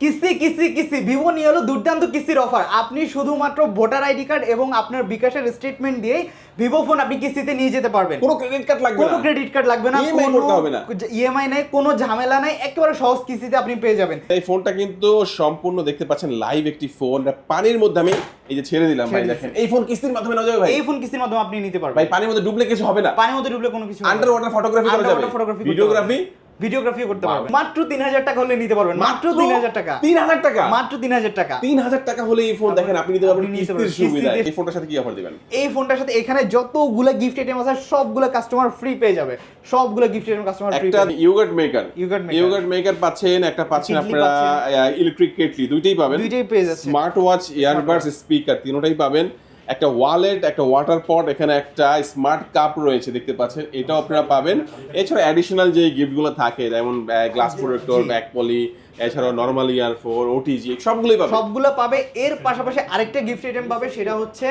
কিস্তি কিস্তি কিস্তি ভিভো নিয়ে হলো দুর্দান্ত কিস্তির অফার আপনি শুধুমাত্র ভোটার আইডি কার্ড এবং আপনার বিকাশের স্টেটমেন্ট দিয়েই ভিভো ফোন আপনি কিস্তিতে নিয়ে যেতে পারবেন। কোনো ক্রেডিট কার্ড লাগবে কোনো ক্রেডিট কার্ড লাগবে না EMI হবে না। ইএমআই নাই কোনো ঝামেলা নাই একেবারে সহজ কিস্তিতে আপনি পেয়ে যাবেন। এই ফোনটা কিন্তু সম্পূর্ণ দেখতে পাচ্ছেন লাইভ একটি ফোন পানির মধ্যে আমি এই যে ছেড়ে দিলাম ভাই দেখেন। এই ফোন কিস্তির মাধ্যমে নেওয়া যাবে ভাই? এই ফোন কিস্তির মাধ্যমে আপনি নিতে পারবেন। ভাই পানির মধ্যে ডুবলে কিছু হবে না। পানির মধ্যে ডুবলে কোনো কিছু আন্ডার ওয়াটার ফটোগ্রাফি করা যাবে। ফটোগ্রাফি ভিডিওগ্রাফি ভিডিওগ্রাফি করতে পারবেন। মাত্র তিন হাজার টাকা হলে নিতে পারবেন। মাত্র তিন হাজার টাকা। তিন হাজার টাকা? মাত্র তিন হাজার টাকা। তিন হাজার টাকা হলে এই ফোন দেখেন আপনি নিতে পারবেন কিস্তির সুবিধা। এই ফোনটার সাথে কি অফার দিবেন? এই ফোনটার সাথে এখানে যতগুলো গিফট আইটেম আছে সবগুলো কাস্টমার ফ্রি পেয়ে যাবে। সবগুলো গিফট আইটেম কাস্টমার ফ্রি একটা ইয়োগার্ট মেকার। ইয়োগার্ট মেকার পাচ্ছেন একটা পাচ্ছেন আপনারা ইলেকট্রিক কেটলি দুইটাই পাবেন। দুইটাই পেয়ে যাচ্ছে স্মার্ট ওয়াচ ইয়ারবাডস স্পিকার তিনোটাই পাবেন। একটা ওয়ালেট একটা ওয়াটার পট এখানে একটা স্মার্ট কাপ রয়েছে দেখতে পাচ্ছেন। এটাও আপনারা পাবেন। এছাড়া অ্যাডিশনাল যে গিফটগুলো থাকে যেমন গ্লাস প্রোটেক্টর ব্যাগ পলি এছাড়াও নর্মাল ইয়ারফোন ওটিজি সবগুলোই পাবেন সবগুলো পাবে। এর পাশাপাশি আরেকটা গিফট আইটেম পাবে সেটা হচ্ছে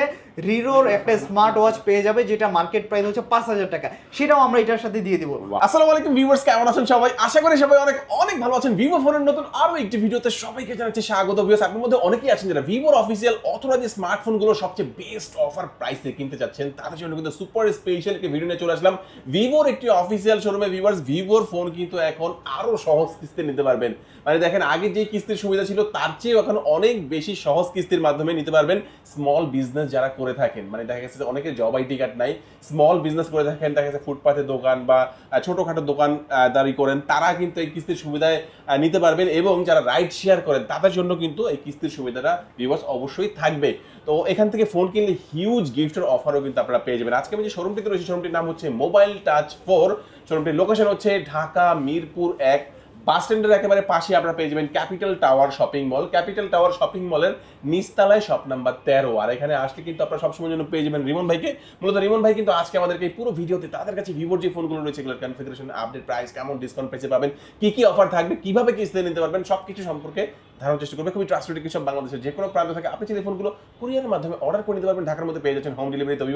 রিরোর একটা স্মার্ট ওয়াচ পেয়ে যাবে যেটা মার্কেট প্রাইস হচ্ছে পাঁচ হাজার টাকা। সেটাও আমরা এটার সাথে দিয়ে দিব। আসসালামু আলাইকুম ভিউয়ার্স কেমন আছেন সবাই? আশা করি সবাই অনেক অনেক ভালো আছেন। ভিভো ফোনের নতুন আরও একটি ভিডিওতে সবাইকে জানাচ্ছি স্বাগত। ভিউয়ার্স আপনার মধ্যে অনেকেই আছেন যারা ভিভোর অফিসিয়াল অথরাইজ স্মার্টফোনগুলো সবচেয়ে বেস্ট অফার প্রাইসে কিনতে চাচ্ছেন। তাদের জন্য কিন্তু সুপার স্পেশাল একটি ভিডিও নিয়ে চলে আসলাম। ভিভোর একটি অফিসিয়াল শোরুমে ভিউয়ার্স ভিভোর ফোন কিন্তু এখন আরও সহজ কিস্তি নিতে পারবেন। মানে দেখেন, আগে যে কিস্তির সুবিধা ছিল, তার চেয়েও এখন অনেক বেশি সহজ কিস্তির মাধ্যমে নিতে পারবেন স্মল বিজনেস যারা করে থাকেন। মানে দেখা গেছে যে অনেকের জব আইডি কার্ড নাই স্মল বিজনেস করে থাকেন, দেখা গেছে ফুটপাথের দোকান বা ছোটখাটো দোকান দাঁড়ি করেন, তারা কিন্তু এই কিস্তির সুবিধায় নিতে পারবেন এবং যারা রাইড শেয়ার করেন, তাদের জন্য কিন্তু এই কিস্তির সুবিধাটা বিবাস অবশ্যই থাকবে। তো এখান থেকে ফোন কিনলে হিউজ গিফটের অফারও কিন্তু আপনারা পেয়ে যাবেন। আজকে আমি যে শোরুমটিতে রয়েছে শোরুমটির নাম হচ্ছে মোবাইল টাচ ফোর শোরুমটির লোকেশন হচ্ছে ঢাকা, মিরপুর এক। বাস স্ট্যান্ডের একেবারে পাশে আপনারা পেয়ে যাবেন capital tower shopping mall capital tower shopping মলের নিচতলায় শপ নাম্বার তেরো। আর এখানে আসলে কিন্তু আপনারা সবসময় জন্য পেয়ে যাবেন রিমন ভাইকে। মূলত রিমন ভাই কিন্তু আজকে আমাদেরকে এই পুরো ভিডিওতে তাদের কাছে ভিভোর যে ফোনগুলো রয়েছে, এগুলোর কনফিগারেশন আপডেট প্রাইস কেমন ডিসকাউন্ট পেয়েছে পাবেন, কি কি অফার থাকবে, কীভাবে কিস্তিতে নিতে পারবেন সব কিছু সম্পর্কে ধারণার চেষ্টা করবে। খুবই ট্রাস্টেড কিছু বাংলাদেশের যে কোনো প্রান্ত থেকে আপনি চাইলে ফোনগুলো কুরিয়ারের মাধ্যমে অর্ডার করে নিতে পারবেন, ঢাকার মধ্যে পেয়ে যাচ্ছেন হোম ডেলিভারি তো।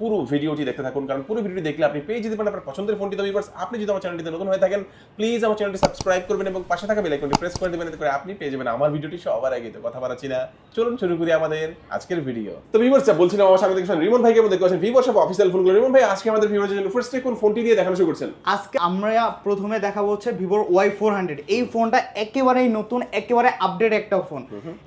পুরো ভিডিওটি দেখতে থাকুন, কারণ পুরো ভিডিওটি দেখলে আপনি পেয়ে যেতে পারেন আপনার পছন্দের ফোনটি তো আপনি যদি আমার চ্যানেলটিতে নতুন হয়ে থাকেন প্লিজ আমার চ্যানেলটি সাবস্ক্রাইব করবেন এবং পাশে থাকা বেল আইকনটি প্রেস করে দেবেন, এতে করে আপনি পেয়ে যাবেন আমার ভিডিওটি সবার আগে। তো কথা বাড়াচ্ছি না। চলুন শুরু করি আমাদের আজকের ভিডিও তো ভিউয়ার্স বলছিলাম আমার সামনে দেখছেন রিমন ভাইকে দেখতে পাচ্ছেন ভিভো সব অফিসিয়াল ফোনগুলো রিমন ভাই আজকে আমাদের ভিউয়ার্সের জন্য ফার্স্টে কোন ফোনটি দিয়ে দেখানো শুরু করছেন। আজকে আমরা প্রথমে দেখাবো হচ্ছে ভিভোর ওয়াই ফোর হান্ড্রেড এই ফোনটা একেবারেই নতুন একেবারে আপডেট একটা ফোন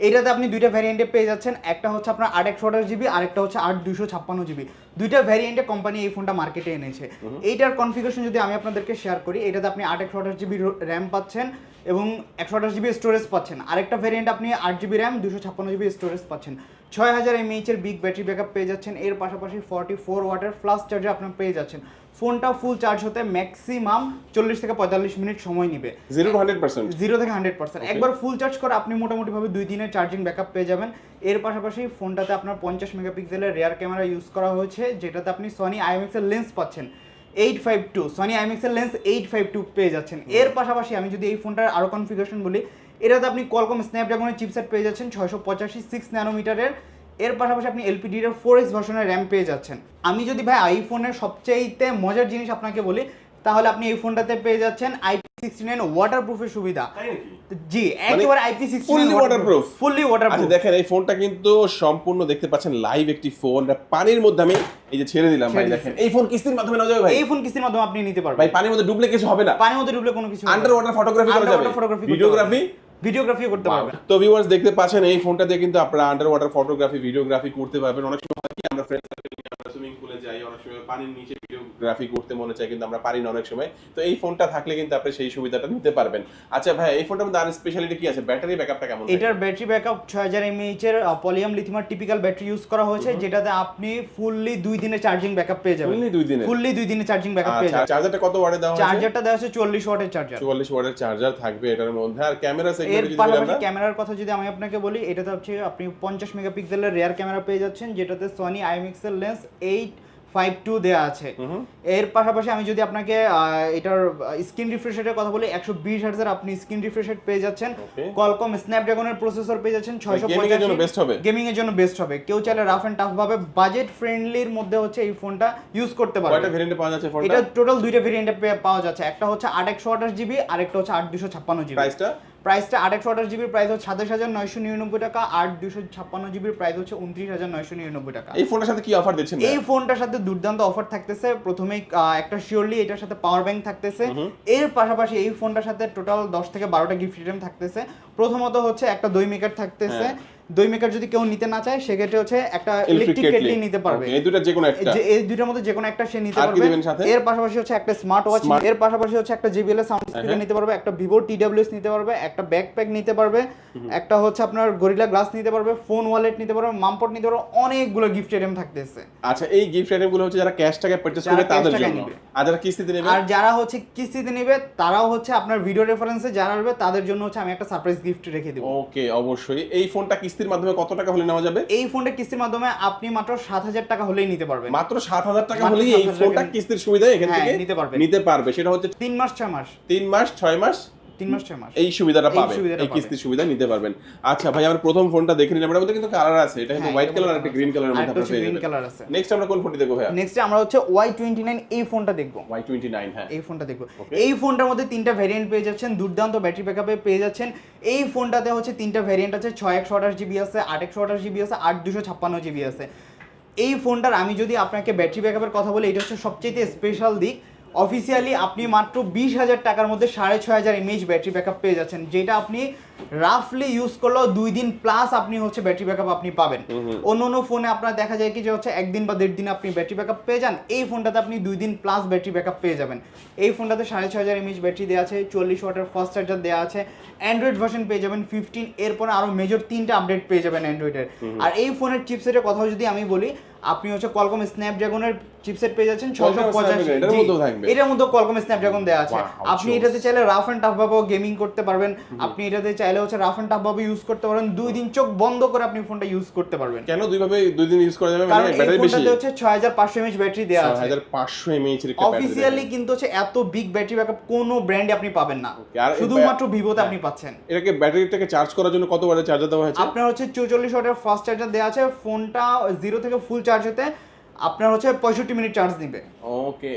এটাতে আপনি দুইটা ভ্যারিয়েন্টে পেয়ে যাচ্ছেন। একটা হচ্ছে আপনার আট একশো আঠাশ জিবি আর একটা হচ্ছে আট দুশো ছাপ্পান্ন জিবি দুইটা ভ্যারিয়েন্টে কোম্পানি এই ফোনটা মার্কেটে এনেছে। এইটার কনফিগারেশন যদি আমি আপনাদেরকে শেয়ার করি এটাতে আপনি আট একশো আঠাশ জিবি র্যাম পাচ্ছেন এবং একশো আঠাশ জিবি স্টোরেজ পাচ্ছেন। আরেকটা ভ্যারিয়েন্ট আপনি আট জিবি র্যাম দুশো ছাপ্পান্ন জিবি স্টোরেজ পাচ্ছেন। ছয় হাজার এমএইচ এর বিগ ব্যাটারি ব্যাকআপ পেয়ে যাচ্ছেন। এর পাশাপাশি ফর্টি ফোর ওয়াটের ফ্লাশ চার্জার আপনার পেয়ে যাচ্ছেন। ফোনটা ফুল চার্জ হতে ম্যাক্সিমাম চল্লিশ থেকে পঁয়তাল্লিশ মিনিট সময় নেবে। জিরো হান্ড্রেড পার্সেন্ট জিরো থেকে হান্ড্রেড পার্সেন্ট একবার ফুল চার্জ করে আপনি মোটামুটি ভাবে দুই দিনের চার্জিং ব্যাকআপ পেয়ে যাবেন। এর পাশাপাশি ফোনটাতে আপনার পঞ্চাশ মেগাপিক্সেলের রেয়ার ক্যামেরা ইউজ করা হয়েছে যেটাতে আপনি সনি আইএমএক্স এর লেন্স পাচ্ছেন। Eight five two Sony IMAX এর লেন্স এইট ফাইভ টু পেয়ে যাচ্ছেন। এর পাশাপাশি আমি যদি এই ফোনটার আরও কনফিগারেশন বলি এটাতে আপনি কলকম স্ন্যাপড্রাগনের চিপসেট পেয়ে যাচ্ছেন ছয়শো পঁচাশি সিক্স ন্যানোমিটারের এর পাশাপাশি আপনি এলপিডির ফোর এক্স ভার্সনের র্যাম পেয়ে যাচ্ছেন। আমি যদি ভাই আইফোনের সবচাইতে মজার জিনিস আপনাকে বলি তাহলে আপনি এই ফোনটাতে পেয়ে যাচ্ছেন আইপি সিক্সটি নাইন ওয়াটার প্রুফের সুবিধা জি একেবারে IP sixty fully waterproof? Fully water আচ্ছা দেখেন এই ফোনটা কিন্তু সম্পূর্ণ দেখতে পাচ্ছেন লাইভ একটি ফোন পানির মধ্যে আমি এই যে ছেড়ে দিলাম ভাই দেখেন। এই ফোন কিস্তির মাধ্যমে নেওয়া যাবে ভাই? এই ফোন কিস্তির মাধ্যমে আপনি নিতে পারবেন। ভাই পানির মধ্যে ডুবলে কিছু হবে না। পানির মধ্যে ডুবলে কোনো কিছু আন্ডার ওয়াটার ফটোগ্রাফি করা যাবে। Photography করতে ভিডিওগ্রাফি ভিডিওগ্রাফিও করতে পারবেন তো ভিউয়ার্স দেখতে পাচ্ছেন এই ফোনটা দিয়ে কিন্তু আপনারা আন্ডার ওয়াটার ফটোগ্রাফি ভিডিওগ্রাফি করতে পারবেন। অনেক সময় কি আমরা ফ্রেন্ডস আমরা সুইমিং পুলে যাই অনেক সময় পানির নিচে ভিডিওগ্রাফি করতে মনে চায় কিন্তু আমরা পারি না অনেক সময়। তো এই ফোনটা থাকলে কিন্তু আপনি সেই সুবিধাটা নিতে পারবেন। আচ্ছা ভাই এই ফোনটার মধ্যে আর স্পেশালিটি কি আছে? ব্যাটারি ব্যাকআপটা কেমন এটার ব্যাটারি ব্যাকআপ ছয় হাজার এমএইচ এর পলিয়াম লিথিয়াম টিপিক্যাল ব্যাটারি ইউজ করা হয়েছে যেটাতে আপনি ফুললি দুই দিনে চার্জিং ব্যাকআপ পেয়ে যাবেন। Fully দুই দিনে? ফুললি দুই দিনে চার্জিং ব্যাকআপ পেয়ে আচ্ছা যাবেন। চার্জারটা কত ওয়াটে দেওয়া হয়েছে? চার্জারটা দেওয়া আছে চল্লিশ ওয়াটের চার্জার 44 ওয়াটের চার্জার থাকবে এটার মধ্যে। আর ক্যামেরা এর পাশাপাশি ক্যামেরার কথা যদি আমি আপনাকে বলি এটাতে হচ্ছে আপনি পঞ্চাশ মেগাপিক্সেলের রেয়ার ক্যামেরা পেয়ে যাচ্ছেন যেটাতে সনি আইএমএক্সেল লেন্স এইট ফাইভ টু দেওয়া আছে। এর পাশাপাশি আমি যদি আপনাকে এটার স্ক্রিন রিফ্রেশ রেটের কথা বলি একশো বিশ হার্জের আপনি স্ক্রিন রিফ্রেশ রেট পেয়ে যাচ্ছেন। কলকম স্ন্যাপড্রাগনের প্রসেসর পেয়ে যাচ্ছেন ছয়শো gaming জন্য best হবে? গেমিং এর জন্য বেস্ট হবে। কেউ চাইলে রাফ এন্ড টাফ ভাবে বাজেট ফ্রেন্ডলির মধ্যে হচ্ছে এই ফোনটা ইউজ করতে কয়টা পারবে ভেরিয়েন্টে পাওয়া যাচ্ছে এটা টোটাল দুইটা ভেরিয়েন্টে পাওয়া যাচ্ছে। একটা হচ্ছে আট একশো আঠাশ জিবি আর একটা হচ্ছে আট দুশো ছাপ্পান্ন জিবি প্রাইসটা প্রাইসটা আট একশো আঠাশ জিবির প্রাইস হচ্ছে সাতাশ হাজার নয়শো নিরানব্বই টাকা আর দুশো ছাপ্পান্ন জিবির প্রাইস হচ্ছে উনত্রিশ হাজার নয়শো নিরানব্বই টাকা। এই ফোনটার সাথে কি অফার দিচ্ছে এই ফোনটার সাথে দুর্দান্ত অফার থাকতেছে। প্রথমে একটা শিওরলি এটার সাথে পাওয়ার ব্যাংক থাকতেছে। এর পাশাপাশি এই ফোনটার সাথে টোটাল দশ থেকে বারোটা গিফট আইটেম থাকতেছে। প্রথমত হচ্ছে একটা দই মেকার থাকতেছে। হ্যাঁ। দই মেকার যদি কেউ নিতে না চায় সেক্ষেত্রে হচ্ছে একটা ইলেকট্রিক কেটলি নিতে পারবে। এই দুটো যে কোনো একটা এই দুইটার মধ্যে যে কোনো একটা সে নিতে পারবে। এর পাশাপাশি হচ্ছে একটা স্মার্ট ওয়াচ এর পাশাপাশি হচ্ছে একটা JBL সাউন্ড স্পিকার নিতে পারবে একটা ভিভো টিডব্লিউএস নিতে পারবে একটা ব্যাকপ্যাক নিতে পারবে একটা হচ্ছে আপনার গরিলা গ্লাস নিতে পারবে ফোন ওয়ালেট নিতে পারবে মামপট নিতে পারবে অনেকগুলো গিফট আইটেম থাকতেছে। আচ্ছা এই গিফট আইটেমগুলো হচ্ছে যারা ক্যাশ টাকা পারচেজ করবে তাদের জন্য। আর যারা কিস্তিতে নেবে? আর যারা হচ্ছে কিস্তিতে নেবে তারাও হচ্ছে আপনার ভিডিও রেফারেন্সে যারা আসবে তাদের জন্য হচ্ছে আমি একটা সারপ্রাইজ গিফট রেখে দেবো। ওকে অবশ্যই। এই ফোনটা কিস্তির মাধ্যমে কত টাকা হলে নেওয়া যাবে? এই ফোনটা কিস্তির মাধ্যমে আপনি মাত্র সাত হাজার টাকা হলেই নিতে পারবেন। মাত্র সাত হাজার টাকা হলেই এই 7,000 ফোনটা কিস্তির সুবিধা এখান হ্যাঁ, থেকে নিতে পারবে। নিতে পারবে। সেটা হচ্ছে তিন মাস ছয় মাস। তিন মাস ছয় মাস তিন মাস ছয় মাস। এই সুবিধাটা পাবে এই। কিস্তির সুবিধা নিতে পারবেন। আচ্ছা ভাই আমরা প্রথম ফোনটা দেখে নিলাম মধ্যে কিন্তু কালার আছে। এটা কিন্তু হ্যাঁ, হোয়াইট কালার আর একটা গ্রিন কালারের মধ্যে আরেকটা আপনারা হচ্ছে পেয়ে যাবেন। color আছে। নেক্সট আমরা কোন ফোনটি দেখব ভাইয়া? নেক্সট আমরা হচ্ছে এই ফোনটা দেখব। হ্যাঁ। এই ফোনটা দেখব. এই ফোনটার মধ্যে তিনটা ভ্যারিয়েন্ট পেয়ে যাচ্ছেন দুর্দান্ত ব্যাটারি ব্যাকআপে পেয়ে যাচ্ছেন। এই ফোনটাতে হচ্ছে তিনটা ভ্যারিয়েন্ট আছে ছয় একশো আঠাশ জিবি আছে আট একশো আঠাশ জিবি আছে আট দুশো ছাপ্পান্ন জিবি আছে। এই ফোনটার আমি যদি আপনাকে ব্যাটারি ব্যাকআপের কথা বলি এটা হচ্ছে সবচেয়ে স্পেশাল দিক। অফিসিয়ালি আপনি মাত্র বিশ হাজার টাকার মধ্যে সাড়ে ছয় হাজার এমএইচ ব্যাটারি ব্যাকআপ পেয়ে যাচ্ছেন, যেটা আপনি রাফলি ইউজ করলেও দুই দিন প্লাস আপনি হচ্ছে ব্যাটারি ব্যাকআপ আপনি পাবেন। অন্য অন্য ফোনে আপনার দেখা যায় কি যে হচ্ছে একদিন বা দেড় দিন আপনি ব্যাটারি ব্যাকআপ পেয়ে যান এই ফোনটাতে আপনি দুই দিন প্লাস ব্যাটারি ব্যাকআপ পেয়ে যাবেন। এই ফোনটাতে সাড়ে ছয় হাজার এমএইচ ব্যাটারি দেওয়া আছে চল্লিশ ওয়াটের ফাস্ট চার্জার দেওয়া আছে অ্যান্ড্রয়েড ভার্সন পেয়ে যাবেন ফিফটিন এরপরে আরও মেজর তিনটা আপডেট পেয়ে যাবেন অ্যান্ড্রয়েডের আর এই ফোনের চিপসেটের কথা যদি আমি বলি আপনি হচ্ছে কলকম স্ন্যাপড্রাগনের চিপসেট পেয়ে যাচ্ছেন ছশো পঁচাশি এটার মধ্যে কলকম স্ন্যাপড্রাগন দেওয়া আছে। আপনি। এটাতে চাইলে রাফ অ্যান্ড টাফ ভাবেও গেমিং করতে পারবেন। আপনি এটাতে চাইলে হচ্ছে রাফ অ্যান্ড টাফ ভাবে ইউজ করতে পারবেন। দুই দিন চোখ বন্ধ করে আপনি ফোনটা ইউজ করতে পারবেন। কেন দুইভাবে দুই দিন ইউজ করা যাবে? কারণ মানে এই ব্যাটারি বেশি। ফোনটাতে হচ্ছে ছয় হাজার পাঁচশো এমএইচ ব্যাটারি দেওয়া আছে। হাজার পাঁচশো এমএইচ এর অফিসিয়ালি কিন্তু হচ্ছে এত বিগ ব্যাটারি ব্যাকআপ কোনো ব্র্যান্ডে আপনি পাবেন না। শুধুমাত্র ভিভোতে আপনি পাচ্ছেন। এটাকে ব্যাটারিটাকে চার্জ করার জন্য কত ওয়াটের চার্জার দেওয়া হয়েছে? আপনার হচ্ছে চৌচল্লিশ ওয়াটের ফাস্ট চার্জার দেওয়া আছে। ফোনটা জিরো থেকে ফুল চার্জ হতে আপনার হচ্ছে পঁয়ষট্টি মিনিট চার্জ দিবে। ওকে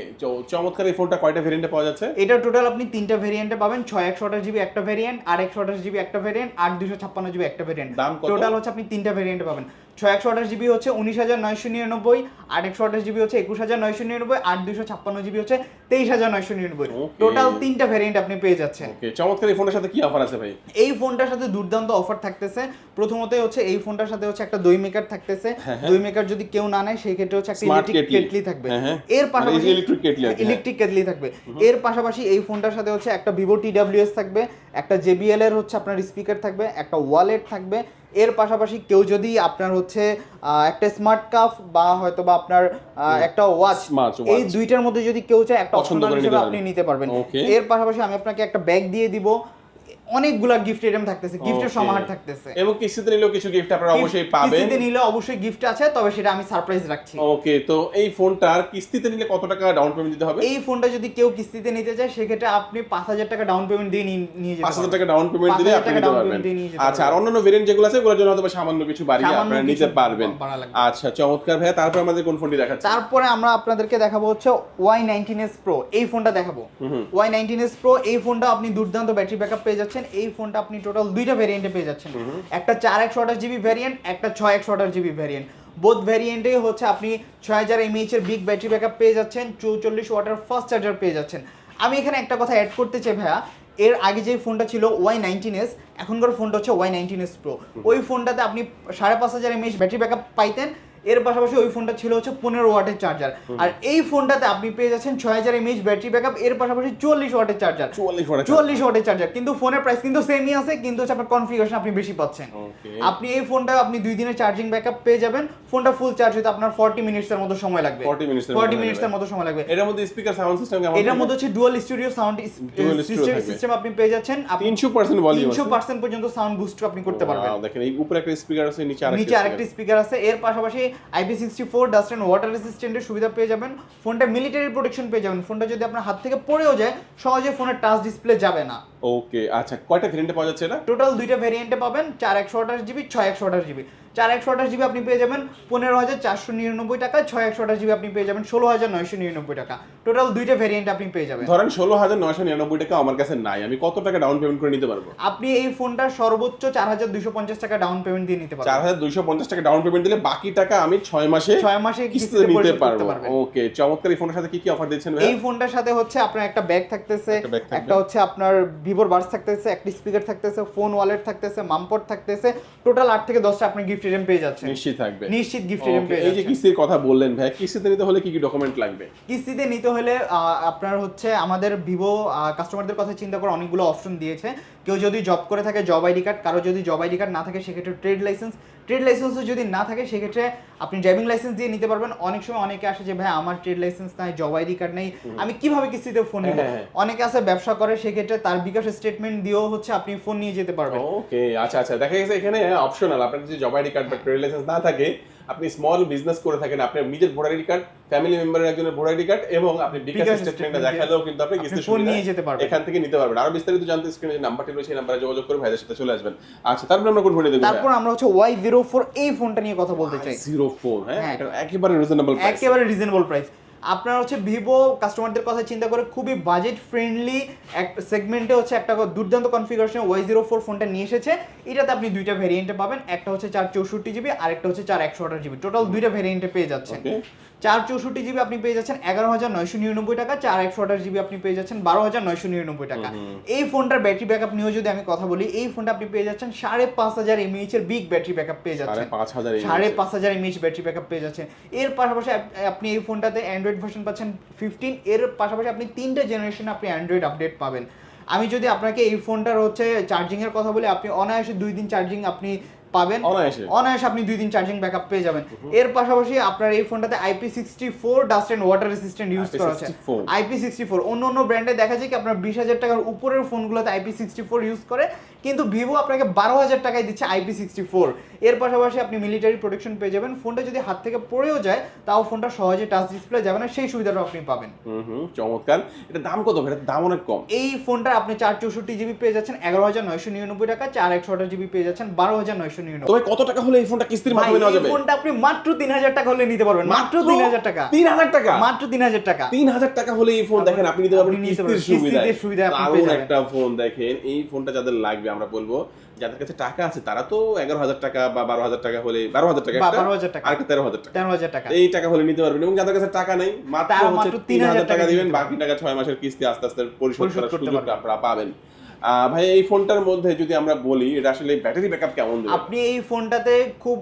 চমৎকার এই ফোনটা কয়টা ভেরিয়েন্টে পাওয়া যাচ্ছে? এটা টোটাল আপনি তিনটা ভেরিয়েন্টে পাবেন ছয় একশো আঠাশ জিবি একটা ভেরিয়েন্ট আর একশো আঠাশ জিবি একটা ভেরিয়েন্ট আর দুশো ছাপ্পান্ন জিবি একটা ভেরিয়েন্ট দাম? টোটাল হচ্ছে আপনি তিনটা ভেরিয়েন্টে পাবেন। ছয় একশো আঠাশ জিবি হচ্ছে উনিশ হাজার নয়শো নিরানব্বই আট একশো আঠাশ জিবি হচ্ছে একুশ হাজার নয়শো নিরানব্বই আট দুশো ছাপ্পান্ন জিবি হচ্ছে তেইশ হাজার নয়শো নিরানব্বই। টোটাল তিনটা ভেরিয়েন্ট আপনি পেয়ে যাচ্ছেন। চমৎকার এই ফোনের সাথে কি অফার আছে ভাই? এই ফোনটার সাথে দুর্দান্ত অফার থাকতেছে। প্রথমতই হচ্ছে এই ফোনটার সাথে হচ্ছে একটা দই মেকার থাকতেছে। হ্যাঁ, হ্যাঁ। দই মেকার যদি কেউ না নেয় সেই ক্ষেত্রে হচ্ছে একটা ইলেকট্রিক কেটলি থাকবে। হ্যাঁ। এর মানে পাশাপাশি আর হ্যাঁ। ইলেকট্রিক কেটলি থাকবে। এর পাশাপাশি এই ফোনটার সাথে হচ্ছে একটা ভিভো টিডব্লিউএস থাকবে একটা জেবিএল এর হচ্ছে আপনার স্পিকার থাকবে একটা ওয়ালেট থাকবে এর পাশাপাশি কেউ যদি আপনার হচ্ছে আহ, একটা স্মার্ট কাফ বা হয়তো বা আপনার একটা ওয়াচ এই দুইটার মধ্যে যদি কেউ চায় একটা অপশন হিসেবে আপনি নিতে পারবেন। এর পাশাপাশি আমি আপনাকে একটা ব্যাগ দিয়ে দিব। অনেকগুলা গিফট আইটেম থাকতেছে গিফটের. সমাহার থাকতেছে। এবং কিস্তিতে নিলেও কিছু গিফট আপনারা অবশ্যই পাবেন। কিস্তিতে নিলে অবশ্যই গিফট আছে তবে সেটা আমি সারপ্রাইজ রাখছি। ওকে তো এই ফোনটার কিস্তিতে নিলে কত টাকা ডাউন পেমেন্ট দিতে হবে? এই ফোনটা যদি কেউ কিস্তিতে নিতে চায় সেক্ষেত্রে আপনি পাঁচ হাজার টাকা ডাউন পেমেন্ট দিয়ে নিয়ে- যেতে পাঁচ হাজার পারবেন। টাকা ডাউন পেমেন্ট দিলে আপনি নিতে পারবেন। আচ্ছা আর অন্যান্য ভেরিয়েন্ট যেগুলো আছে ওগুলোর জন্য হয়তো সামান্য কিছু বাড়িয়ে আপনারা নিতে পারবেন। আচ্ছা চমৎকার ভাইয়া তারপর আমাদের কোন ফোনটি দেখাচ্ছে? তারপরে আমরা আপনাদেরকে দেখাবো হচ্ছে ওয়াই নাইনটিন এস প্রো এই ফোনটা দেখাবো। ওয়াই নাইনটিন এস প্রো এই ফোনটা আপনি দুর্দান্ত ব্যাটারি ব্যাকআপ পেয়ে যাচ্ছেন। এই ফোনটা আপনি টোটাল দুইটা ভ্যারিয়েন্টে পেয়ে যাচ্ছেন। একটা চার একশো আঠাশ জিবি ভ্যারিয়েন্ট একটা ছয় একশো আঠাশ জিবি ভ্যারিয়েন্ট বোথ ভ্যারিয়েন্টে হচ্ছে আপনি ছয় হাজার এমএইচ এর বিগ ব্যাটারি ব্যাকআপ পেয়ে যাচ্ছেন চৌচল্লিশ ওয়াটার ফাস্ট চার্জার পেয়ে যাচ্ছেন। আমি এখানে একটা কথা অ্যাড করতে চাই ভাইয়া এর আগে যে ফোনটা ছিল ওয়াই নাইনটিন এস এখনকার ফোনটা হচ্ছে ওয়াই নাইনটিন এস প্রো ওই ফোনটাতে আপনি সাড়ে পাঁচ হাজার এমএইচ ব্যাটারি ব্যাকআপ পাইতেন এর পাশাপাশি ওই ফোনটা ছিল হচ্ছে পনেরো ওয়াটের চার্জার আর এই ফোনটাতে আপনি পেয়ে যাচ্ছেন ছয় হাজার এমএইচ ব্যাটারি ব্যাকআপ এর পাশাপাশি চল্লিশ ওয়াটের চার্জার চুয়াল্লিশ ওয়াটের চুয়াল্লিশ ওয়াটের চার্জার কিন্তু ফোনের প্রাইস কিন্তু সেমই আছে কিন্তু হচ্ছে আপনার কনফিগারেশন আপনি বেশি পাচ্ছেন। আপনি এই ফোনটা আপনি দুই দিনের চার্জিং ব্যাকআপ পেয়ে যাবেন। ফোনটা ফুল চার্জ হতে আপনার 40 মিনিটসের মতো সময় লাগবে। 40 minutes এর মতো 40 লাগবে। মিনিটসের মতো সময় লাগবে। এটার মধ্যে স্পিকার সাউন্ড সিস্টেম এটার মধ্যে হচ্ছে ডুয়াল স্টুডিও সাউন্ড থাকবে। সিস্টেম আপনি পেয়ে যাচ্ছেন। 300% ভলিউম আছে। 300% পর্যন্ত সাউন্ড বুস্ট আপনি করতে পারবেন। দেখেন এই উপরে একটা স্পিকার আছে নিচে আরেকটি স্পিকার আছে। এর পাশাপাশি IP sixty four dust and water রেসিস্ট্যান্টের সুবিধা পেয়ে যাবেন। ফোনটা মিলিটারি প্রোটেকশন পেয়ে যাবেন। ফোনটা যদি আপনার হাত থেকে পড়েও যায়, সহজে ফোনের টাচ ডিসপ্লে যাবে না। ওকে আচ্ছা কয়টা ভেরিয়েন্টে পাওয়া যাচ্ছে এটা? টোটাল দুইটা ভেরিয়েন্টে পাবেন চার একশো আঠাশ জিবি ছয় একশো আঠাশ জিবি। চার একশো আঠাশ জিবি আপনি পেয়ে যাবেন পনেরো হাজার চারশো নিরানব্বই টাকা ছয় একশো আঠাশ জিবি আপনি পেয়ে যাবেন ষোলো হাজার নয়শো নিরানব্বই টাকা। টোটাল দুইটা ভেরিয়েন্ট আপনি পেয়ে যাবেন। ধরেন ষোলো হাজার নয়শো নিরানব্বই টাকা আমার কাছে নাই আমি কত টাকা ডাউন পেমেন্ট করে নিতে পারব? আপনি এই ফোনটা সর্বোচ্চ চার হাজার দুশো পঞ্চাশ টাকা ডাউন পেমেন্ট দিয়ে নিতে চার পারবেন হাজার দুইশো পঞ্চাশ টাকা ডাউন পেমেন্ট দিলে বাকি টাকা আমি ছয় মাসে ছয় মাসে কিস্তিতে কিস্তিতে নিতে পারব। ওকে চমৎকার। এই ফোনের সাথে কি কি অফার দিচ্ছেন? এই ফোনটার সাথে হচ্ছে আপনার একটা ব্যাগ থাকতেছে। একটা হচ্ছে আপনার ভিভোর বার্স থাকতেছে একটি স্পিকার থাকতেছে ফোন ওয়ালেট থাকতেছে মামপট থাকতেছে টোটাল আট থেকে দশটা আপনি গিফট আইটেম পেয়ে যাচ্ছেন। নিশ্চিত থাকবে। নিশ্চিত গিফট আইটেম পেয়ে এই যে কিস্তির কথা বললেন ভাই কিস্তিতে নিতে হলে কি কি ডকুমেন্ট লাগবে? কিস্তিতে নিতে হলে আপনার হচ্ছে আমাদের ভিভো কাস্টমারদের কথা চিন্তা করে অনেকগুলো অপশন দিয়েছে। কেউ যদি জব করে থাকে জব আইডি কার্ড কারও যদি জব আইডি কার্ড না থাকে সেক্ষেত্রে ট্রেড লাইসেন্স ট্রেড লাইসেন্সও যদি না থাকে সেক্ষেত্রে আপনি ড্রাইভিং লাইসেন্স দিয়ে নিতে পারবেন। অনেক সময় অনেকে আসে যে ভাই আমার ট্রেড লাইসেন্স নাই জব আইডি কার্ড নেই। আমি কীভাবে কিস্তিতে ফোন নিব? হ্যাঁ, হ্যাঁ। অনেকে আছে ব্যবসা করে সেক্ষেত্রে তার বিকাশ স্টেটমেন্ট দিয়েও হচ্ছে আপনি ফোন নিয়ে যেতে পারবেন। ওকে আচ্ছা আচ্ছা। দেখা গেছে এখানে অপশনাল আপনার যদি জব আইডি কার্ড বা ট্রেড লাইসেন্স না থাকে আপনি স্মল বিজনেস করে থাকেন আপনার নিজের ভোটার আইডি কার্ড ফ্যামিলি মেম্বারের একজনের ভোটার আইডি কার্ড এবং আপনি বিকাশ স্টেটমেন্টটা দেখালেও কিন্তু আপনি কিস্তি ফোন সুবিধা নিয়ে যেতে পারবেন। এখান থেকে নিতে পারবেন। আরও বিস্তারিত জানতে স্ক্রিনে যে নাম্বারটি রয়েছে সেই নাম্বারে যোগাযোগ করে ভাইদের সাথে চলে আসবেন। আচ্ছা তারপর আমরা কোন ফোনে দেখব তারপর আমরা হচ্ছে ওয়াই জিরো ফোর এই ফোনটা নিয়ে কথা বলতে চাই। জিরো ফোর হ্যাঁ হ্যাঁ। এটা একেবারে রিজনেবল প্রাইস একেবারে রিজনেবল প্রাইস আপনার হচ্ছে ভিভো কাস্টমারদের কথা চিন্তা করে খুবই বাজেট ফ্রেন্ডলি এক সেগমেন্টে হচ্ছে একটা দুর্দান্ত কনফিগারেশন ওয়াই জিরো ফোর ফোনটা নিয়ে এসেছে। এটাতে আপনি দুইটা ভেরিয়েন্টে পাবেন। একটা হচ্ছে চার চৌষট্টি জিবি আর একটা হচ্ছে চার একশো আঠাশ জিবি টোটাল দুইটা ভেরিয়েন্টে পেয়ে যাচ্ছেন। চার চৌষট্টি জিবি আপনি পেয়ে যাচ্ছেন এগারো হাজার নয়শো নিরানব্বই টাকা চার একশো আঠাশ জিবি আপনি পেয়ে যাচ্ছেন বারো হাজার নয়শো নিরানব্বই টাকা। এই ফোনটার ব্যাটারি ব্যাকআপ নিয়েও যদি আমি কথা বলি এই ফোনটা আপনি পেয়ে যাচ্ছেন সাড়ে পাঁচ হাজার এমএইচ এর বিগ ব্যাটারি ব্যাকআপ পেয়ে যাচ্ছেন। সাড়ে পাঁচ হাজার এমএইচ ব্যাটারি ব্যাকআপ পেয়ে যাচ্ছেন। এর পাশাপাশি আপনি এই ফোনটাতে অ্যান্ড্রয়েড ভার্সন পাচ্ছেন ফিফটিন এর পাশাপাশি আপনি তিনটে জেনারেশনে আপনি অ্যান্ড্রয়েড আপডেট পাবেন। আমি যদি আপনাকে এই ফোনটার হচ্ছে চার্জিং এর কথা বলি আপনি অনায়াসে দুই দিন চার্জিং আপনি পাবেন। অনায়াসে। অনায়াসে আপনি দুই দিন চার্জিং ব্যাকআপ পেয়ে যাবেন। এর পাশাপাশি আপনার এই ফোনটাতে IP sixty four dust and water resistant use করা আছে। আইপি সিক্সটি ফোর অন্য অন্য ব্র্যান্ডে দেখা যায় কি আপনার বিশ হাজার টাকার উপরের ফোনগুলোতে আইপি সিক্সটি ফোর ইউজ করে কিন্তু ভিভো আপনাকে বারো হাজার টাকায় দিচ্ছে আইপি সিক্সটি ফোর এর পাশাপাশি আপনি মিলিটারি প্রোটেকশন পেয়ে যাবেন। ফোনটা যদি হাত থেকে পড়েও যায় তাও ফোনটা সহজে টাচ ডিসপ্লে যাবে না সেই সুবিধাটা আপনি পাবেন। চমৎকার। এটা দাম কত ভাই? দাম অনেক কম। এই ফোনটা আপনি চার চৌষট্টি জিবি পেয়ে যাচ্ছেন এগারো হাজার নয়শো নিরানব্বই টাকা চার একশো আঠাশ জিবি পেয়ে যাচ্ছেন বারো হাজার নয়শো নিরানব্বই। তবে কত টাকা হলে এই ফোনটা কিস্তির মাধ্যমে নেওয়া যাবে? ফোনটা আপনি মাত্র তিন হাজার টাকা হলে নিতে পারবেন মাত্র তিন হাজার টাকা। তিন হাজার টাকা? মাত্র তিন হাজার টাকা। তিন হাজার টাকা হলে এই ফোন দেখেন আপনি নিতে পারবেন কিস্তির সুবিধা। একটা ফোন দেখেন। এই ফোনটা যাদের লাগবে আমরা বলব যাদের কাছে টাকা আছে তারা তো এগারো হাজার টাকা বা বারো হাজার টাকা হলে বারো হাজার টাকা বা একটা, 12,000 টাকা। আর তেরো হাজার টাকা। তেরো হাজার টাকা। এই টাকা হলে নিতে পারবেন এবং যাদের কাছে টাকা নেই মাত্র তিন হাজার টাকা দিবেন বাকি টাকা ছয় মাসের কিস্তি আস্তে আস্তে পরিশোধ করার সুযোগটা আপনারা পাবেন। ভাই এই ফোনটার মধ্যে যদি আমরা বলি এটা আসলে ব্যাটারি ব্যাকআপ কেমন দেবে? আপনি এই ফোনটাতে খুব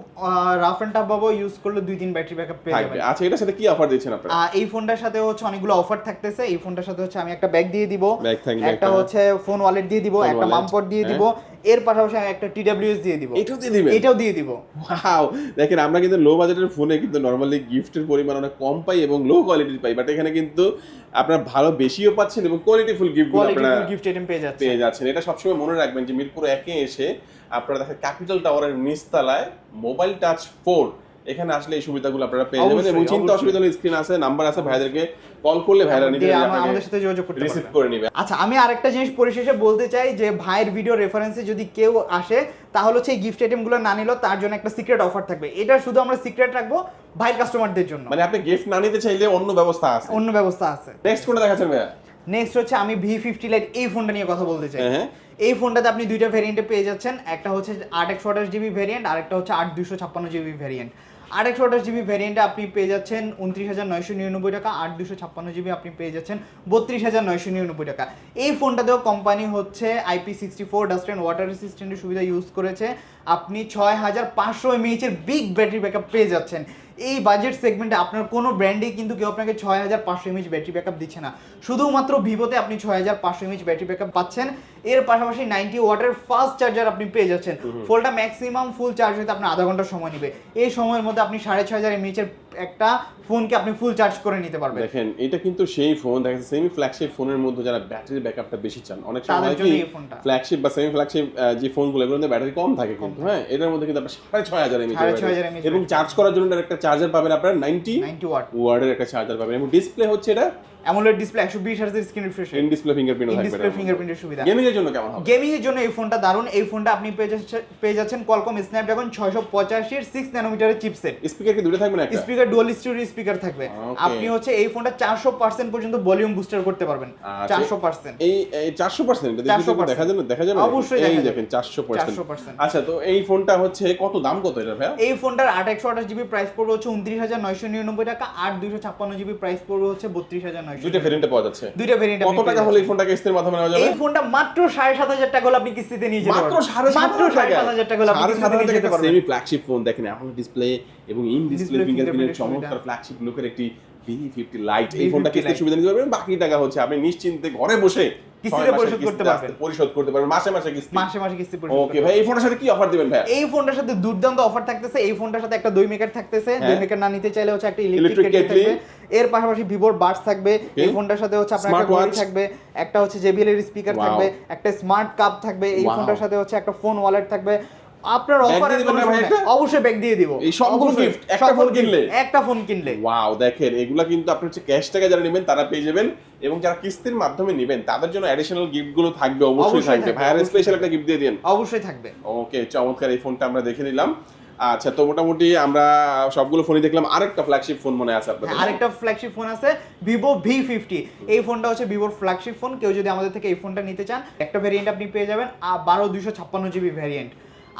রাফ অ্যান্ড টাফ ভাবে ইউজ করলে দুই দিন ব্যাটারি ব্যাকআপ পেয়ে যাবেন। আচ্ছা এটার সাথে কি অফার দিচ্ছেন আপনারা? এই ফোনটার সাথে হচ্ছে অনেকগুলো অফার থাকতেছে। এই ফোনটার সাথে হচ্ছে আমি একটা ব্যাগ দিয়ে দিব। একটা। হচ্ছে ফোন ওয়ালেট দিয়ে দিব একটা মামপট দিয়ে দিব। এর পাশাপাশি আমি একটা টিডব্লিউএস দিয়ে দিব। এটাও দিয়ে দিবেন? এটাও দিয়ে দিব। ওয়াও দেখেন আমরা কিন্তু লো বাজেটের ফোনে কিন্তু নরমালি গিফটের পরিমাণ অনেক কম পাই এবং লো কোয়ালিটির পাই বাট এখানে কিন্তু আপনারা ভালো বেশিও পাচ্ছেন এবং কোয়ালিটিফুল গিফট আপনারা গিফট আইটেম পেয়ে যাচ্ছেন। পেয়ে যাচ্ছেন। এটা সবসময় মনে রাখবেন যে মিরপুর একে এসে আপনারা দেখেন ক্যাপিটাল টাওয়ারের নিচতলায় মোবাইল টাচ ফোন এখানে আসলে এই সুবিধাগুলো আপনারা পেয়ে যাবেন এবং চিন্তা অসুবিধা হলে স্ক্রিন আছে নাম্বার আছে ভাইদেরকে কল করলে ভাইরা নিজে আমাদের সাথে যোগাযোগ করতে রিসিভ করে নিবে। আচ্ছা আমি আরেকটা জিনিস পরিশেষে বলতে চাই যে ভাইয়ের ভিডিও রেফারেন্সে যদি কেউ আসে তাহলে হচ্ছে এই গিফট আইটেমগুলো না নিল তার জন্য একটা সিক্রেট অফার থাকবে। এটা শুধু আমরা সিক্রেট রাখব ভাইয়ের কাস্টমারদের জন্য। মানে আপনি গিফট না নিতে চাইলে অন্য ব্যবস্থা আছে। অন্য ব্যবস্থা আছে। নেক্সট কোনটা দেখাচ্ছেন ভাইয়া? নেক্সট হচ্ছে আমি ভি ফিফটি লাইট এই ফোনটা নিয়ে কথা বলতে চাই। হ্যাঁ, হ্যাঁ। এই ফোনটাতে আপনি দুইটা ভেরিয়েন্টে পেয়ে যাচ্ছেন। একটা হচ্ছে আট একশো আঠাশ জিবি ভেরিয়েন্ট আর একটা হচ্ছে আট দুশো ছাপ্পান্ন জিবি ভেরিয়েন্ট আট একশো আঠাশ জিবি ভেরিয়েন্টে আপনি পেয়ে যাচ্ছেন উনত্রিশ হাজার নয়শো নিরানব্বই টাকা, আট দুশো ছাপ্পান্ন জিবি আপনি পেয়ে যাচ্ছেন বত্রিশ হাজার নয়শো নিরানব্বই টাকা। এই ফোনটাতেও কোম্পানি হচ্ছে IP sixty four dust and water রেসিস্ট্যান্টের সুবিধা ইউজ করেছে। আপনি ছয় হাজার পাঁচশো এমএইচের বিগ ব্যাটারি ব্যাকআপ পেয়ে যাচ্ছেন। এই বাজেট সেগমেন্টে আপনার কোনো ব্র্যান্ডে কিন্তু কেউ আপনাকে ছয় হাজার পাঁচশো এমএইচ ব্যাটারি ব্যাকআপ দিচ্ছে না। শুধুমাত্র ভিভোতে আপনি ছয় হাজার পাঁচশো এমএইচ ব্যাটারি ব্যাকআপ পাচ্ছেন। এর পাশাপাশি নাইনটি ওয়াটের ফাস্ট চার্জার আপনি পেয়ে যাচ্ছেন। ফোনটা ম্যাক্সিমাম ফুল চার্জ হতে আপনার আধা ঘণ্টা সময় নেবে। এই সময়ের মধ্যে আপনি সাড়ে ছয় হাজার এমএচের এর একটা ফোনকে আপনি ফুল চার্জ করে নিতে পারবেন। দেখেন এটা কিন্তু সেই ফোন দেখা যাচ্ছে সেমি ফ্ল্যাগশিপ ফোনের মধ্যে যারা ব্যাটারি ব্যাকআপটা বেশি চান অনেক সময় হয় কি ফ্ল্যাগশিপ বা সেমি ফ্ল্যাগশিপ যে ফোনগুলো মধ্যে ব্যাটারি কম থাকে কিন্তু হ্যাঁ? এটার মধ্যে কিন্তু আপনার সাড়ে ছয় হাজার এবং চার্জ করার জন্য একটা চার্জার পাবেন আপনার নাইনটি ওয়াট ওয়ার্ডের একটা চার্জার পাবেন। এবং ডিসপ্লে হচ্ছে এটা অ্যামোলেড ডিসপ্লে একশো বিশ হার্জের screen refresh in display fingerprint থাকবে ডিসপ্লে ফিঙ্গারপ্রিন্টের সুবিধা। গেমিং এর জন্য কেমন হবে? গেমিং এর জন্য এই ফোনটা দারুণ। এই ফোনটা আপনি পেয়ে যাচ্ছেন পেয়ে যাচ্ছেন কলকম স্ন্যাপড্রাগন ছয়শো পঁচাশির সিক্স ন্যানোমিটারের চিপসেট স্পিকার কি দুটো থাকবে না একটা? স্পিকার ডুয়াল স্টুডিও স্পিকার থাকবে। আপনি হচ্ছে এই ফোনটা চারশো পার্সেন্ট পর্যন্ত ভলিউম বুস্টার করতে পারবেন। আচ্ছা। চারশো পার্সেন্ট এই এই 400% এটা দেখি 400% যাবে দেখা যাবে অবশ্যই এই। দেখেন 400% 400% আচ্ছা তো এই ফোনটা হচ্ছে কত দাম কত এটা ভাইয়া? এই ফোনটার আট একশো আঠাশ জিবি প্রাইস পড়বে হচ্ছে উনত্রিশ হাজার নয়শো নিরানব্বই টাকা আর দুইশো ছাপ্পান্ন জিবি প্রাইস পড়বে হচ্ছে বত্রিশ হাজার নয়শো দুইটা ভেরিয়েন্টে পাওয়া যাচ্ছে। দুইটা ভেরিয়েন্ট কত টাকা হলে এই ফোনটা কিস্তির মাধ্যমে নেওয়া যাবে? এই ফোনটা মাত্র সাড়ে সাত হাজার টাকা হলে আপনি কিস্তিতে নিয়ে যেতে পারবেন। মাত্র সাড়ে সাত হাজার টাকা হলে আপনি কিস্তিতে নিয়ে যেতে পারবেন। সেমি ফ্ল্যাগশিপ ফোন দেখেন এখন ডিসপ্লে এবং ইন ডিসপ্লে ফিঙ্গারপ্রিন্টের চমৎকার ফ্ল্যাগশিপ লুকের একটি V50 লাইট এই V50 ফোনটা কিস্তির সুবিধা নিতে পারবেন বাকি টাকা হচ্ছে আপনি নিশ্চিন্তে ঘরে বসে কিস্তিতে পরিশোধ করতে পারবেন। পরিশোধ করতে পারবেন মাসে মাসে কিস্তি। মাসে মাসে কিস্তি পরিশোধ ওকে ভাই এই ফোনের সাথে কি অফার দিবেন ভাই? এই ফোনটার সাথে দুর্দান্ত অফার থাকতেছে এই ফোনটার সাথে একটা দুই মেকার থাকতেছে দুই হ্যাঁ। মেকার না নিতে চাইলে হচ্ছে একটা ইলেকট্রিক কেটলি এর পাশাপাশি ভিভোর বাডস থাকবে এই. ফোনটার সাথে হচ্ছে আপনার একটা ঘড়ি থাকবে একটা হচ্ছে জেবিএল এর স্পিকার থাকবে একটা স্মার্ট কাপ থাকবে এই ফোনটার সাথে হচ্ছে একটা ফোন ওয়ালেট থাকবে। আপনার অফার অবশ্যই ব্যাগ দিয়ে দিব। এই সবগুলো gift, একটা phone কিনলে? একটা ফোন কিনলে। ওয়াও দেখেন এগুলা কিন্তু আপনি হচ্ছে ক্যাশ টাকা যারা নেবেন তারা পেয়ে যাবেন। এবং যারা কিস্তির মাধ্যমে নেবেন তাদের জন্য অ্যাডিশনাল গিফটগুলো থাকবে অবশ্যই থাকবে। ভাইয়ার স্পেশাল একটা গিফট দিয়ে দিন। অবশ্যই থাকবে। ওকে চমৎকার এই ফোনটা আমরা দেখে নিলাম। আচ্ছা তো মোটামুটি আমরা সবগুলো ফোনই দেখলাম। আরেকটা ফ্ল্যাগশিপ ফোন মনে আছে আপনাদের হ্যাঁ, আরেকটা ফ্ল্যাগশিপ ফোন আছে ভিভো ভি ফিফটি এই ফোনটা হচ্ছে ভিভোর ফ্ল্যাগশিপ ফোন কেউ যদি আমাদের থেকে এই ফোনটা নিতে চান একটা ভ্যারিয়েন্ট আপনি পেয়ে যাবেন আর বারো দুইশো ছাপ্পান্ন জিবি ভ্যারিয়েন্ট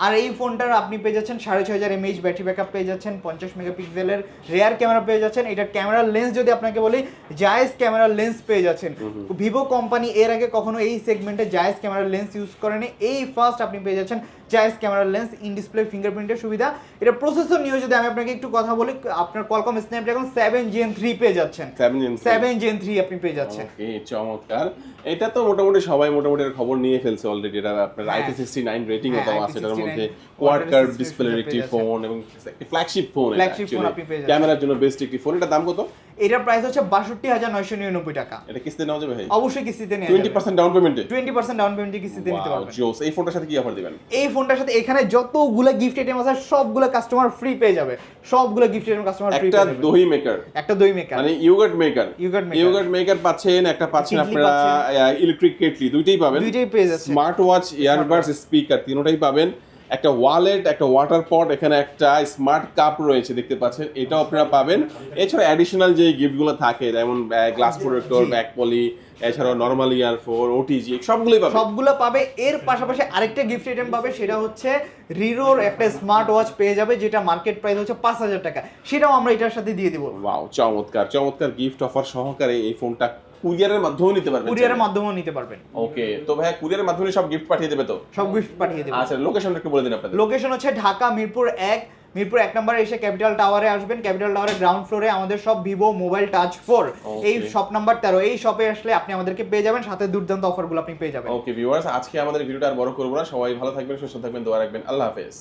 আর এই ফোনটার আপনি পেয়ে যাচ্ছেন সাড়ে ছয় হাজার এমএইচ ব্যাটারি ব্যাকআপ পেয়ে যাচ্ছেন পঞ্চাশ মেগাপিক্সেলের রেয়ার ক্যামেরা পেয়ে যাচ্ছেন। এটার ক্যামেরার লেন্স যদি আপনাকে বলি জায়েজ ক্যামেরার লেন্স পেয়ে যাচ্ছেন। ভিভো কোম্পানি এর আগে কখনো এই সেগমেন্টে জায়েজ ক্যামেরার লেন্স ইউজ করেনি। এই ফার্স্ট আপনি পেয়ে যাচ্ছেন জায়েজ ক্যামেরার লেন্স ইন ডিসপ্লে ফিঙ্গারপ্রিন্টের সুবিধা। এটা প্রসেসর নিয়ে যদি আমি আপনাকে একটু কথা বলি আপনার Qualcomm Snapdragon seven gen three পেয়ে যাচ্ছেন। সেভেন জেন থ্রি আপনি পেয়ে যাচ্ছেন। চমৎকার। এটা তো মোটামুটি সবাই মোটামুটি খবর নিয়ে ফেলছে অলরেডি এটা আপনার। আইপি সিক্সটি নাইন রেটিং আছে এটার 69 মধ্যে কোয়াড কার্ভ ডিসপ্লের একটি ফোন এবং ফ্ল্যাগশিপ ফোন আপনি পেয়ে। ক্যামেরার জন্য বেস্ট একটি ফোন এটা দাম কত? এটার প্রাইস হচ্ছে বাষট্টি হাজার নয়শো নিরানব্বই টাকা। এটা কিস্তি নেওয়া যাবে ভাই? অবশ্যই কিস্তিতে নিয়ে টোয়েন্টি পার্সেন্ট ডাউন পেমেন্টে টোয়েন্টি পার্সেন্ট ডাউন পেমেন্টে কিস্তিতে নিতে পারবেন। জোস এই ফোনটার সাথে কি অফার দিবেন? এই ফোনটার সাথে এখানে যতগুলো গিফট আইটেম আছে সবগুলো কাস্টমার ফ্রি পেয়ে যাবে। সবগুলো গিফট আইটেম কাস্টমার ফ্রি একটা দহি মেকার একটা দই মেকার মানে yogurt maker Yogurt maker। Yogurt maker পাচ্ছেন একটা পাচ্ছেন আপনারা ইলেকট্রিক কেটলি দুইটাই পাবেন। দুইটাই পেয়ে যাচ্ছে স্মার্ট ওয়াচ ইয়ারবাডস স্পিকার তিনটাই পাবেন। একটা ওয়ালেট একটা ওয়াটার পট এখানে একটা স্মার্ট কাপ রয়েছে দেখতে পাচ্ছেন। এটাও আপনারা পাবেন। এছাড়া অ্যাডিশনাল যে গিফটগুলো থাকে যেমন গ্লাস প্রোটেক্টর জি। ব্যাক পলি এছাড়াও নর্মাল ইয়ারফোন ওটিজি সবগুলোই পাবে সবগুলো পাবে। এর পাশাপাশি আরেকটা গিফট আইটেম পাবে সেটা হচ্ছে রিরোর একটা স্মার্ট ওয়াচ পেয়ে যাবে যেটা মার্কেট প্রাইস হচ্ছে পাঁচ হাজার টাকা। সেটাও আমরা এটার সাথে দিয়ে দিব। ওয়াও চমৎকার চমৎকার গিফট অফার সহকারে এই ফোনটা কুরিয়ারের মাধ্যমেও নিতে পারবেন কুরিয়ারের মাধ্যমেও নিতে পারবেন। ওকে তো ভাই কুরিয়ারের মাধ্যমে সব গিফট পাঠিয়ে দেবে তো? সব গিফট পাঠিয়ে দেবো। আচ্ছা লোকেশনটা একটু বলে দিন আপনাদের। লোকেশন হচ্ছে ঢাকা মিরপুর এক। মিরপুর এক নম্বরে এসে ক্যাপিটাল টাওয়ারে আসবেন। ক্যাপিটাল টাওয়ারের গ্রাউন্ড ফ্লোরে আমাদের সব ভিভো মোবাইল টাচ ফোর এই শপ নাম্বার তেরো। এই শপে আসলে আপনি আমাদেরকে পেয়ে যাবেন। সাথে দুর্দান্ত অফারগুলো আপনি পেয়ে যাবেন। ওকে ভিউয়ার্স আজকে আমাদের ভিডিওটা আর বড় করব না। সবাই ভালো থাকবেন সুস্থ থাকবেন দোয়া রাখবেন। আল্লাহ হাফেজ।